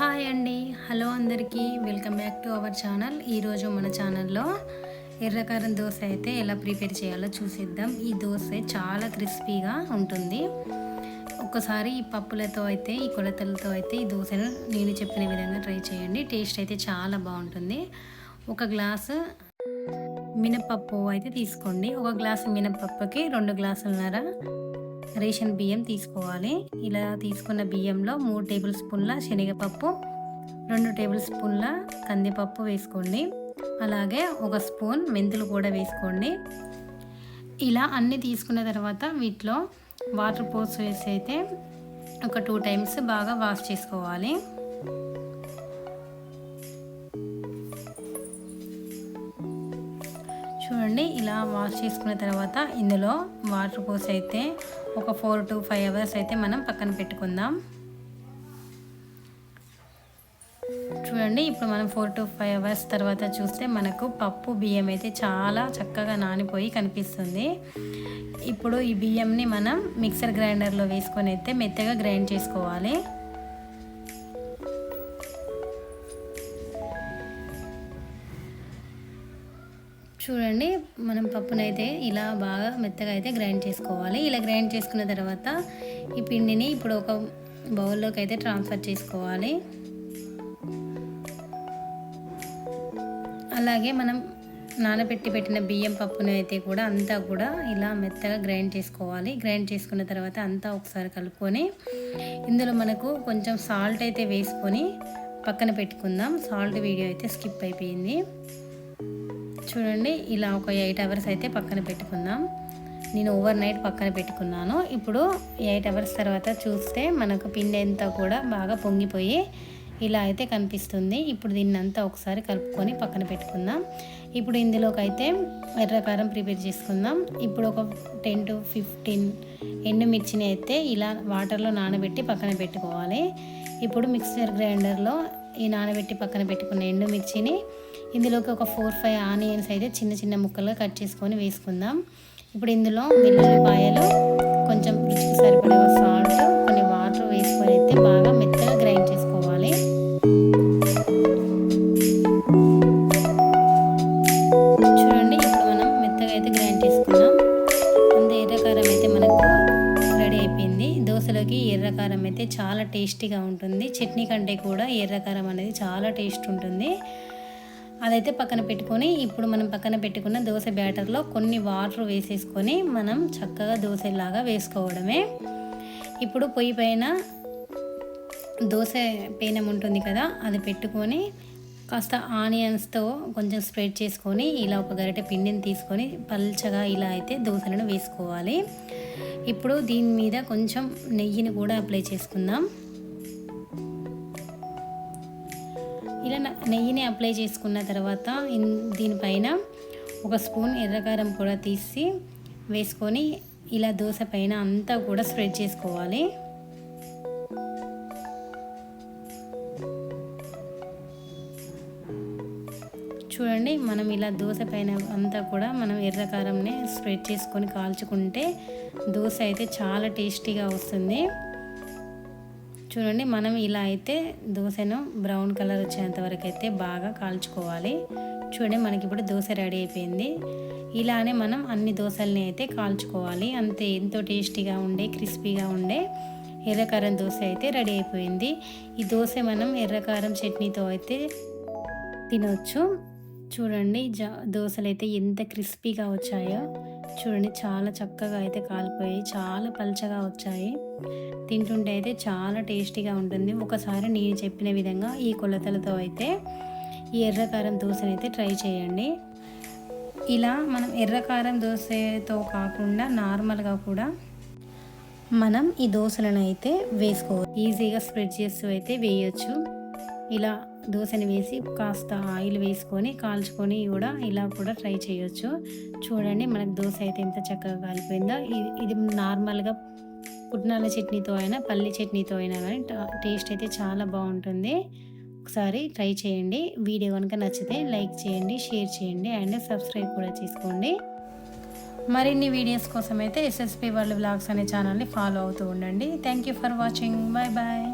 Hi అండి. Hello అందరికీ. Welcome back to our channel. ఈరోజు మన ఛానల్లో ఎర్రకారం దోశ అయితే ఎలా ప్రిపేర్ చేయాలో చూసిద్దాం. ఈ దోశ చాలా క్రిస్పీగా ఉంటుంది. ఒక్కసారి ఈ పప్పులతో అయితే ఈ కొలతలతో అయితే ఈ దోశను నేను చెప్పిన విధంగా ట్రై చేయండి. టేస్ట్ అయితే చాలా బాగుంటుంది. ఒక గ్లాసు మినపప్పు అయితే తీసుకోండి. ఒక గ్లాసు మినపప్పుకి రెండు గ్లాసులన్నర రేషన్ బియ్యం తీసుకోవాలి. ఇలా తీసుకున్న బియ్యంలో మూడు టేబుల్ స్పూన్ల శనగపప్పు రెండు టేబుల్ స్పూన్ల కందిపప్పు వేసుకోండి. అలాగే ఒక స్పూన్ మెంతులు కూడా వేసుకోండి. ఇలా అన్నీ తీసుకున్న తర్వాత వీటిలో వాటర్ పోసి వేసి అయితే ఒక టూ టైమ్స్ బాగా వాష్ చేసుకోవాలి. చూడండి ఇలా వాష్ చేసుకున్న తర్వాత ఇందులో వాటర్ పోసి అయితే ఒక ఫోర్ టు ఫైవ్ అవర్స్ అయితే మనం పక్కన పెట్టుకుందాం. చూడండి ఇప్పుడు మనం ఫోర్ టు ఫైవ్ అవర్స్ తర్వాత చూస్తే మనకు పప్పు బియ్యం అయితే చాలా చక్కగా నానిపోయి కనిపిస్తుంది. ఇప్పుడు ఈ బియ్యంని మనం మిక్సర్ గ్రైండర్లో వేసుకొని అయితే మెత్తగా గ్రైండ్ చేసుకోవాలి. చూడండి మనం పప్పునైతే ఇలా బాగా మెత్తగా అయితే గ్రైండ్ చేసుకోవాలి. ఇలా గ్రైండ్ చేసుకున్న తర్వాత ఈ పిండిని ఇప్పుడు ఒక బౌల్లోకి అయితే ట్రాన్స్ఫర్ చేసుకోవాలి. అలాగే మనం నానబెట్టి పెట్టిన బియ్యం పప్పును అయితే కూడా అంతా కూడా ఇలా మెత్తగా గ్రైండ్ చేసుకోవాలి. గ్రైండ్ చేసుకున్న తర్వాత అంతా ఒకసారి కలుపుకొని ఇందులో మనకు కొంచెం సాల్ట్ అయితే వేసుకొని పక్కన పెట్టుకుందాం. సాల్ట్ వీడియో అయితే స్కిప్ అయిపోయింది. చూడండి ఇలా ఒక ఎయిట్ అవర్స్ అయితే పక్కన పెట్టుకుందాం. నేను ఓవర్ నైట్ పక్కన పెట్టుకున్నాను. ఇప్పుడు ఎయిట్ అవర్స్ తర్వాత చూస్తే మనకు పిండి అంతా కూడా బాగా పొంగిపోయి ఇలా అయితే కనిపిస్తుంది. ఇప్పుడు దీన్ని అంతా ఒకసారి కలుపుకొని పక్కన పెట్టుకుందాం. ఇప్పుడు ఇందులోకి అయితే ఎర్రకారం ప్రిపేర్ చేసుకుందాం. ఇప్పుడు ఒక టెన్ టు ఫిఫ్టీన్ ఎండుమిర్చిని అయితే ఇలా వాటర్లో నానబెట్టి పక్కన పెట్టుకోవాలి. ఇప్పుడు మిక్సర్ గ్రైండర్లో ఈ నానబెట్టి పక్కన పెట్టుకున్న ఎండుమిర్చిని ఇందులోకి ఒక ఫోర్ ఫైవ్ ఆనియన్స్ అయితే చిన్న చిన్న ముక్కలుగా కట్ చేసుకొని వేసుకుందాం. ఇప్పుడు ఇందులో వెల్లుల్లిపాయలు కొంచెం రుచికి సరిపడే సాల్ట్ దోశలోకి ఎర్రకారం అయితే చాలా టేస్టీగా ఉంటుంది. చట్నీ కంటే కూడా ఎర్రకారం అనేది చాలా టేస్ట్ ఉంటుంది. అదైతే పక్కన పెట్టుకొని ఇప్పుడు మనం పక్కన పెట్టుకున్న దోశ బ్యాటర్లో కొన్ని వాటర్ వేసేసుకొని మనం చక్కగా దోశలాగా వేసుకోవడమే. ఇప్పుడు పొయ్యి పైన దోశ పేనం ఉంటుంది కదా అది పెట్టుకొని కాస్త ఆనియన్స్తో కొంచెం స్ప్రెడ్ చేసుకొని ఇలా ఒక గరిటె పిండిని తీసుకొని పల్చగా ఇలా అయితే దోశలను వేసుకోవాలి. ఇప్పుడు దీని మీద కొంచెం నెయ్యిని కూడా అప్లై చేసుకుందాం. ఇలా నెయ్యిని అప్లై చేసుకున్న తర్వాత దీనిపైన ఒక స్పూన్ ఎర్రకారం కూడా తీసి వేసుకొని ఇలా దోశ పైన అంతా కూడా స్ప్రెడ్ చేసుకోవాలి. చూడండి మనం ఇలా దోశ పైన అంతా కూడా మనం ఎర్రకారంని స్ప్రెడ్ చేసుకొని కాల్చుకుంటే దోశ అయితే చాలా టేస్టీగా వస్తుంది. చూడండి మనం ఇలా అయితే దోశను బ్రౌన్ కలర్ వచ్చేంత వరకు అయితే బాగా కాల్చుకోవాలి. చూడండి మనకి ఇప్పుడు దోశ రెడీ అయిపోయింది. ఇలానే మనం అన్ని దోశల్ని అయితే కాల్చుకోవాలి. అంతే ఎంతో టేస్టీగా ఉండే క్రిస్పీగా ఉండే ఎర్రకారం దోశ అయితే రెడీ అయిపోయింది. ఈ దోశ మనం ఎర్రకారం చట్నీతో అయితే తినొచ్చు. చూడండి జా దోశలు అయితే ఎంత క్రిస్పీగా వచ్చాయో. చూడండి చాలా చక్కగా అయితే కాలిపోయి చాలా పలచగా వచ్చాయి. తింటుంటే అయితే చాలా టేస్టీగా ఉంటుంది. ఒకసారి నేను చెప్పిన విధంగా ఈ కొలతలతో అయితే ఈ ఎర్రకారం దోశని అయితే ట్రై చేయండి. ఇలా మనం ఎర్రకారం దోశతో కాకుండా నార్మల్గా కూడా మనం ఈ దోశలను అయితే వేసుకోవచ్చు. ఈజీగా స్ప్రెడ్ చేస్తూ అయితే వేయచ్చు. ఇలా దోశని వేసి కాస్త ఆయిల్ వేసుకొని కాల్చుకొని కూడా ఇలా కూడా ట్రై చేయొచ్చు. చూడండి మనకు దోశ అయితే ఎంత చక్కగా కాలిపోయిందో. ఇది నార్మల్గా పుట్నాల చట్నీతో అయినా పల్లి చట్నీతో అయినా కానీ టేస్ట్ అయితే చాలా బాగుంటుంది. ఒకసారి ట్రై చేయండి. వీడియో కనుక నచ్చితే లైక్ చేయండి షేర్ చేయండి అండ్ సబ్స్క్రైబ్ కూడా చేసుకోండి. మరిన్ని వీడియోస్ కోసం అయితే ఎస్ఎస్పి వరల్డ్ బ్లాగ్స్ అనే ఛానల్ని ఫాలో అవుతూ ఉండండి. Thank you for watching bye bye